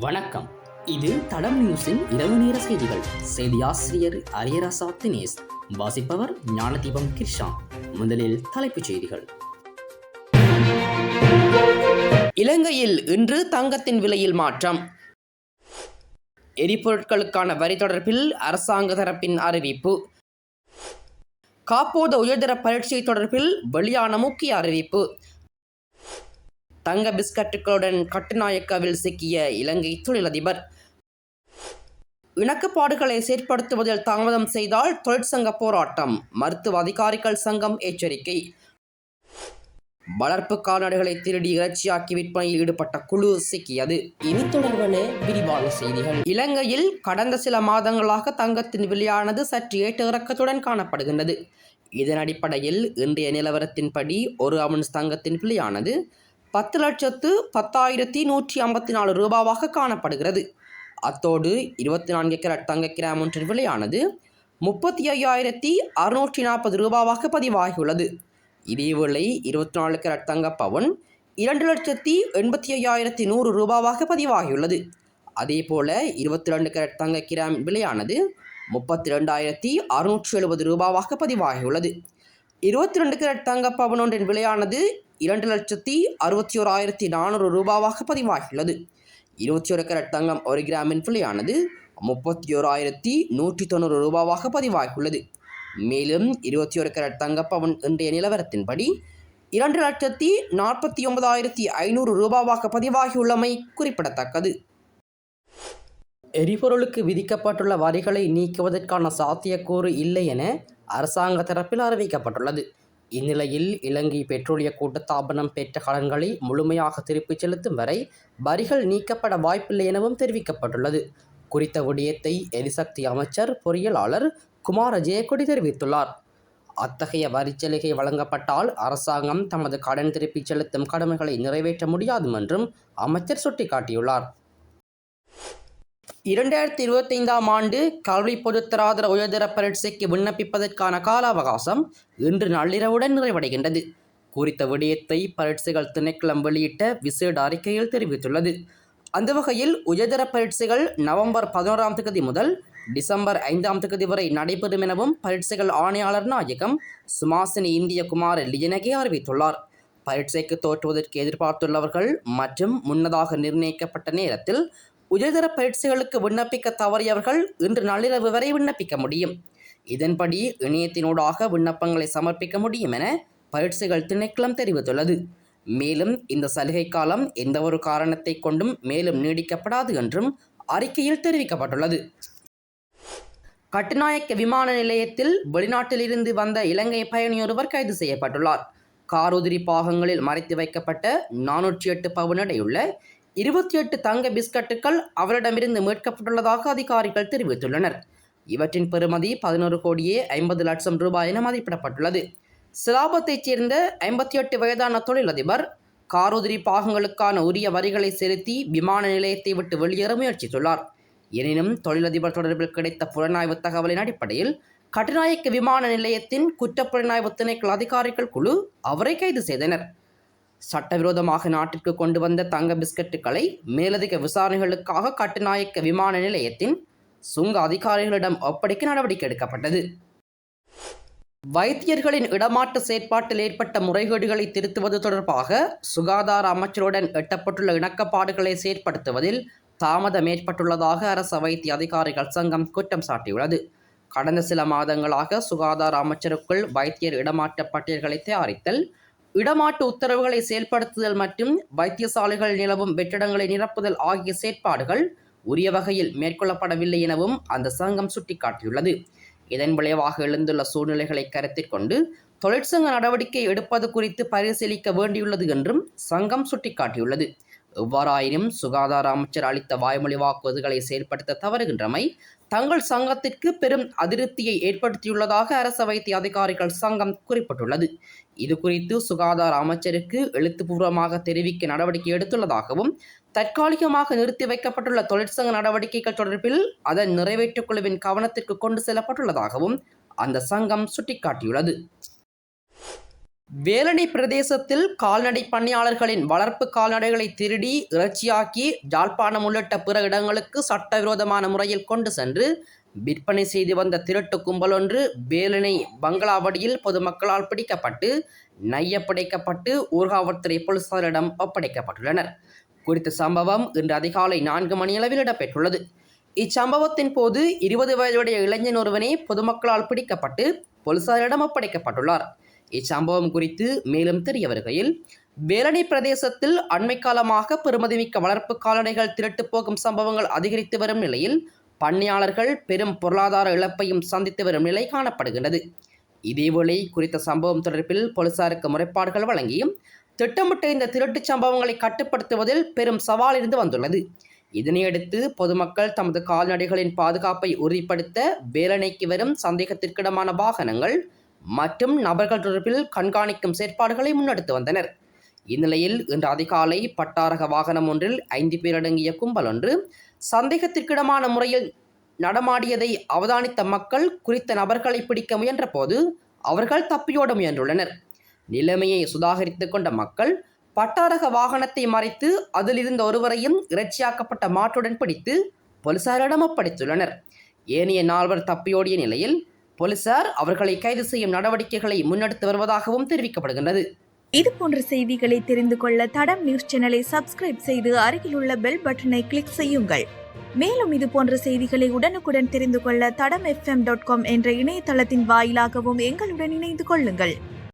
வணக்கம். இது தடம் நியூஸின் இரவு நேர செய்திகள். செய்தி ஆசிரியர் அரியராசா தினேஷ். வாசிப்பவர் ஞானதீபம் கிருஷ்ணா முதலில் தலைப்புச் செய்திகள். இலங்கையில் இன்று தங்கத்தின் விலையில் மாற்றம். எரிபொருட்களுக்கான வரி தொடர்பில் அரசாங்க தரப்பின் அறிவிப்பு. காப்போத உயர்தர பரீட்சை தொடர்பில் வெளியான முக்கிய அறிவிப்பு. தங்க பிஸ்கட்டுகளுடன் கட்டுநாயக்காவில் சிக்கிய இலங்கை தொழிலதிபர். இணக்கப்பாடுகளை செயற்படுத்துவதில் தாமதம் செய்தால் தொழிற்சங்க போராட்டம் மருத்துவ அதிகாரிகள் சங்கம் எச்சரிக்கை. வளர்ப்பு கால்நடைகளை திருடி இறைச்சியாக்கி விற்பனையில் ஈடுபட்ட குழு சிக்கியது. இனி தொடர்பான விரிவான செய்திகள். இலங்கையில் கடந்த சில மாதங்களாக தங்கத்தின் விலையானது சற்று ஏற்ற இறக்கத்துடன் காணப்படுகின்றது. இதன் அடிப்படையில் இன்றைய நிலவரத்தின்படி ஒரு அவுன்ஸ் தங்கத்தின் விலையானது பத்து லட்சத்து பத்தாயிரத்தி நூற்றி ஐம்பத்தி நாலு ரூபாவாக காணப்படுகிறது. அத்தோடு இருபத்தி நான்கு கேரட் தங்க கிராம் ஒன்றின் விலையானது முப்பத்தி ஐயாயிரத்தி அறுநூற்றி நாற்பது ரூபாவாக பதிவாகியுள்ளது. இதேவேளை இருபத்தி நாலு கேரட் தங்க பவன் இரண்டு லட்சத்தி எண்பத்தி ஐயாயிரத்தி நூறு ரூபாவாக பதிவாகியுள்ளது. அதேபோல இருபத்தி ரெண்டு கேரட் தங்க கிராம் விலையானது முப்பத்தி ரெண்டாயிரத்தி அறுநூற்றி எழுபது ரூபாவாக பதிவாகியுள்ளது. இருபத்தி ரெண்டு கேரட் தங்க பவன் ஒன்றின் விலையானது இரண்டு லட்சத்தி அறுபத்தி ஓராயிரத்தி நானூறு ரூபாவாக பதிவாகியுள்ளது. இருபத்தி ஒரு கேரட் தங்கம் ஒரு கிராமின் விலையானது முப்பத்தி ஓராயிரத்தி நூற்றி தொண்ணூறு ரூபாவாக பதிவாகியுள்ளது. மேலும் இருபத்தி ஒரு கேரட் தங்கப்பவன் இன்றைய நிலவரத்தின்படி இரண்டு லட்சத்தி நாற்பத்தி ஒன்பதாயிரத்தி ஐநூறு ரூபாவாக பதிவாகியுள்ளமை குறிப்பிடத்தக்கது. எரிபொருளுக்கு விதிக்கப்பட்டுள்ள வரிகளை நீக்குவதற்கான சாத்தியக்கூறு இல்லை என அரசாங்க தரப்பில் அறிவிக்கப்பட்டுள்ளது. இந்நிலையில் இலங்கை பெட்ரோலிய கூட்டத்தாபனம் பெற்ற கடன்களை முழுமையாக திருப்பிச் செலுத்தும் வரை வரிகள் நீக்கப்பட வாய்ப்பில்லை எனவும் தெரிவிக்கப்பட்டுள்ளது. குறித்த விடயத்தை எரிசக்தி அமைச்சர் பொறியியலாளர் குமார ஜெயக்கொடி தெரிவித்துள்ளார். அத்தகைய வரிச்சலுகை வழங்கப்பட்டால் அரசாங்கம் தமது கடன் திருப்பிச் செலுத்தும் கடமைகளை நிறைவேற்ற முடியாது என்றும் அமைச்சர் சுட்டிக்காட்டியுள்ளார். இரண்டாயிரத்தி இருபத்தைந்தாம் ஆண்டு கல்வி பொதுத்தராதர உயர்தர பரீட்சைக்கு விண்ணப்பிப்பதற்கான கால அவகாசம் இன்று நள்ளிரவுடன் நிறைவடைகின்றது. குறித்த விடயத்தை பரீட்சைகள் திணைக்களம் வெளியிட்ட விசேட அறிக்கையில் தெரிவித்துள்ளது. அந்த வகையில் உயர்தர பரீட்சைகள் நவம்பர் பதினோராம் தேதி முதல் டிசம்பர் ஐந்தாம் தேதி வரை நடைபெறும் எனவும் பரீட்சைகள் ஆணையாளர் நாயகம் சுமாசினி இந்திய குமார் லியனகே அறிவித்துள்ளார். பரீட்சைக்கு தோற்றுவதற்கு எதிர்பார்த்துள்ளவர்கள் மற்றும் முன்னதாக நிர்ணயிக்கப்பட்ட நேரத்தில் உயர்தர பயிற்சிகளுக்கு விண்ணப்பிக்க தவறியவர்கள் இன்று நள்ளிரவு வரை விண்ணப்பிக்க முடியும். இதன்படி இணையத்தினூடாக விண்ணப்பங்களை சமர்ப்பிக்க முடியும் என பயிற்சிகள் திணைக்களம் தெரிவித்துள்ளது. மேலும் இந்த சலுகை காலம் எந்தவொரு காரணத்தை கொண்டும் மேலும் நீடிக்கப்படாது என்றும் அறிக்கையில் தெரிவிக்கப்பட்டுள்ளது. கட்டுநாயக்க விமான நிலையத்தில் வெளிநாட்டிலிருந்து வந்த இலங்கை பயணியொருவர் கைது செய்யப்பட்டுள்ளார். காருதிரி பாகங்களில் மறைத்து வைக்கப்பட்ட நானூற்றி எட்டு பவுனடையுள்ள இருபத்தி எட்டு தங்க பிஸ்கட்டுகள் அவரிடமிருந்து மீட்கப்பட்டுள்ளதாக அதிகாரிகள் தெரிவித்துள்ளனர். இவற்றின் பெறுமதி பதினோரு கோடியே ஐம்பது லட்சம் ரூபாய் என மதிப்பிடப்பட்டுள்ளது. சிலாபத்தைச் சேர்ந்த ஐம்பத்தி எட்டு வயதான தொழிலதிபர் காரோதிரி பாகங்களுக்கான உரிய வரிகளை செலுத்தி விமான நிலையத்தை விட்டு வெளியேற முயற்சித்துள்ளார். எனினும் தொழிலதிபர் தொடர்பில் கிடைத்த புலனாய்வு தகவலின் அடிப்படையில் கட்டுநாயக்க விமான நிலையத்தின் குற்றப்புலனாய்வு திணைக்கள் அதிகாரிகள் குழு அவரை கைது செய்தனர். சட்டவிரோதமாக நாட்டிற்கு கொண்டு வந்த தங்க பிஸ்கட்டுகளை மேலதிக விசாரணைகளுக்காக கட்டுநாயக்க விமான நிலையத்தின் சுங்க அதிகாரிகளிடம் ஒப்படைக்க நடவடிக்கை எடுக்கப்பட்டது. வைத்தியர்களின் இடமாற்ற செயற்பாட்டில் ஏற்பட்ட முறைகேடுகளை திருத்துவது தொடர்பாக சுகாதார அமைச்சருடன் எட்டப்பட்டுள்ள இணக்கப்பாடுகளை செயற்படுத்துவதில் தாமதம் ஏற்பட்டுள்ளதாக அரச வைத்திய அதிகாரிகள் சங்கம் குற்றம் சாட்டியுள்ளது. கடந்த சில மாதங்களாக சுகாதார அமைச்சருக்குள் வைத்தியர் இடமாற்ற பட்டியல்களை தயாரித்தல் இடமாட்டு உத்தரவுகளை செயல்படுத்துதல் மற்றும் வைத்தியசாலைகள் நிலவும் வெற்றிடங்களை நிரப்புதல் ஆகிய செயற்பாடுகள் உரிய வகையில் மேற்கொள்ளப்படவில்லை எனவும் அந்த சங்கம் சுட்டிக்காட்டியுள்ளது. இதன் விளைவாக எழுந்துள்ள சூழ்நிலைகளை கருத்தில் கொண்டு தொழிற்சங்க நடவடிக்கை எடுப்பது குறித்து பரிசீலிக்க வேண்டியுள்ளது என்றும் சங்கம் சுட்டிக்காட்டியுள்ளது. எவ்வாறாயினும் சுகாதார அமைச்சர் அளித்த வாய்மொழி வாக்குறுதிகளை செயல்படுத்த தவறுகின்றமை தங்கள் சங்கத்திற்கு பெரும் அதிருப்தியை ஏற்படுத்தியுள்ளதாக அரச வைத்திய அதிகாரிகள் சங்கம் குறிப்பிட்டுள்ளது. இது குறித்து சுகாதார அமைச்சருக்கு எழுத்துப்பூர்வமாக தெரிவிக்க நடவடிக்கை எடுத்துள்ளதாகவும் தற்காலிகமாக நிறுத்தி வைக்கப்பட்டுள்ள தொழிற்சங்க நடவடிக்கைகள் தொடர்பில் அதன் நிறைவேற்றுக் குழுவின் கவனத்திற்கு கொண்டு செல்லப்பட்டுள்ளதாகவும் அந்த சங்கம் சுட்டிக்காட்டியுள்ளது. வேலணை பிரதேசத்தில் கால்நடை பணியாளர்களின் வளர்ப்பு கால்நடைகளை திருடி இறைச்சியாக்கி ஜாழ்ப்பாணம் உள்ளிட்ட பிற இடங்களுக்கு சட்டவிரோதமான முறையில் கொண்டு சென்று விற்பனை செய்து வந்த திருட்டு கும்பல் ஒன்று வேலணை பங்களாவடியில் பொதுமக்களால் பிடிக்கப்பட்டு நையப்படைக்கப்பட்டு ஊர்காவல்துறை போலீசாரிடம் ஒப்படைக்கப்பட்டுள்ளனர். குறித்த சம்பவம் இன்று அதிகாலை நான்கு மணியளவில் இடம்பெற்றுள்ளது. இச்சம்பவத்தின் போது இருபது வயதுடைய இளைஞன் ஒருவனே பொதுமக்களால் பிடிக்கப்பட்டு போலீசாரிடம் ஒப்படைக்கப்பட்டுள்ளார். இச்சம்பவம் குறித்து மேலும் தெரிய வருகையில் வேலணை பிரதேசத்தில் அண்மை காலமாக பெருமதிமிக்க வளர்ப்பு கால்நடைகள் திருட்டு போகும் சம்பவங்கள் அதிகரித்து வரும் நிலையில் பண்ணையாளர்கள் பெரும் பொருளாதார இழப்பையும் சந்தித்து வரும் நிலை காணப்படுகின்றது. இதேவேளை குறித்த சம்பவம் தொடர்பில் போலீசாருக்கு முறைப்பாடுகள் வழங்கியும் திட்டமிட்ட இந்த திருட்டுச் சம்பவங்களை கட்டுப்படுத்துவதில் பெரும் சவால் இருந்து வந்துள்ளது. இதனையடுத்து பொதுமக்கள் தமது கால்நடைகளின் பாதுகாப்பை உறுதிப்படுத்த வேலணைக்கு வரும் சந்தேகத்திற்கிடமான வாகனங்கள் மற்றும் நபர்கள் தொடர்பில் கண்காணிக்கும் செயற்பாடுகளை முன்னெடுத்து வந்தனர். இந்நிலையில் இன்று அதிகாலை பட்டாரக வாகனம் ஒன்றில் ஐந்து பேர் அடங்கிய கும்பல் ஒன்று சந்தேகத்திற்கிடமான முறையில் நடமாடியதை அவதானித்த மக்கள் குறித்த நபர்களை பிடிக்க முயன்றபோது அவர்கள் தப்பியோட முயன்றுள்ளனர். நிலைமையை சுதாகரித்துக் கொண்ட மக்கள் பட்டாரக வாகனத்தை மறைத்து அதிலிருந்த ஒருவரையும் இறைச்சியாக்கப்பட்ட மாற்றுடன் பிடித்து போலீசாரிடம் ஒப்படைத்துள்ளனர். ஏனைய நால்வர் தப்பியோடிய நிலையில் போலீசார் அவர்களை கைது செய்யும் நடவடிக்கைகளை முன்னெடுத்து வருவதாகவும் தெரிவிக்கப்படுகின்றது. இது போன்ற செய்திகளை தெரிந்து கொள்ள தடம் நியூஸ் சேனலை சப்ஸ்கிரைப் செய்து அருகிலுள்ள பெல் பட்டனை கிளிக் செய்யுங்கள். மேலும் இது போன்ற செய்திகளை உடனுக்குடன் தெரிந்து கொள்ள தடம் எஃப்எம் டாட் காம் என்ற இணையதளத்தின் வாயிலாகவும் எங்களுடன் இணைந்து கொள்ளுங்கள்.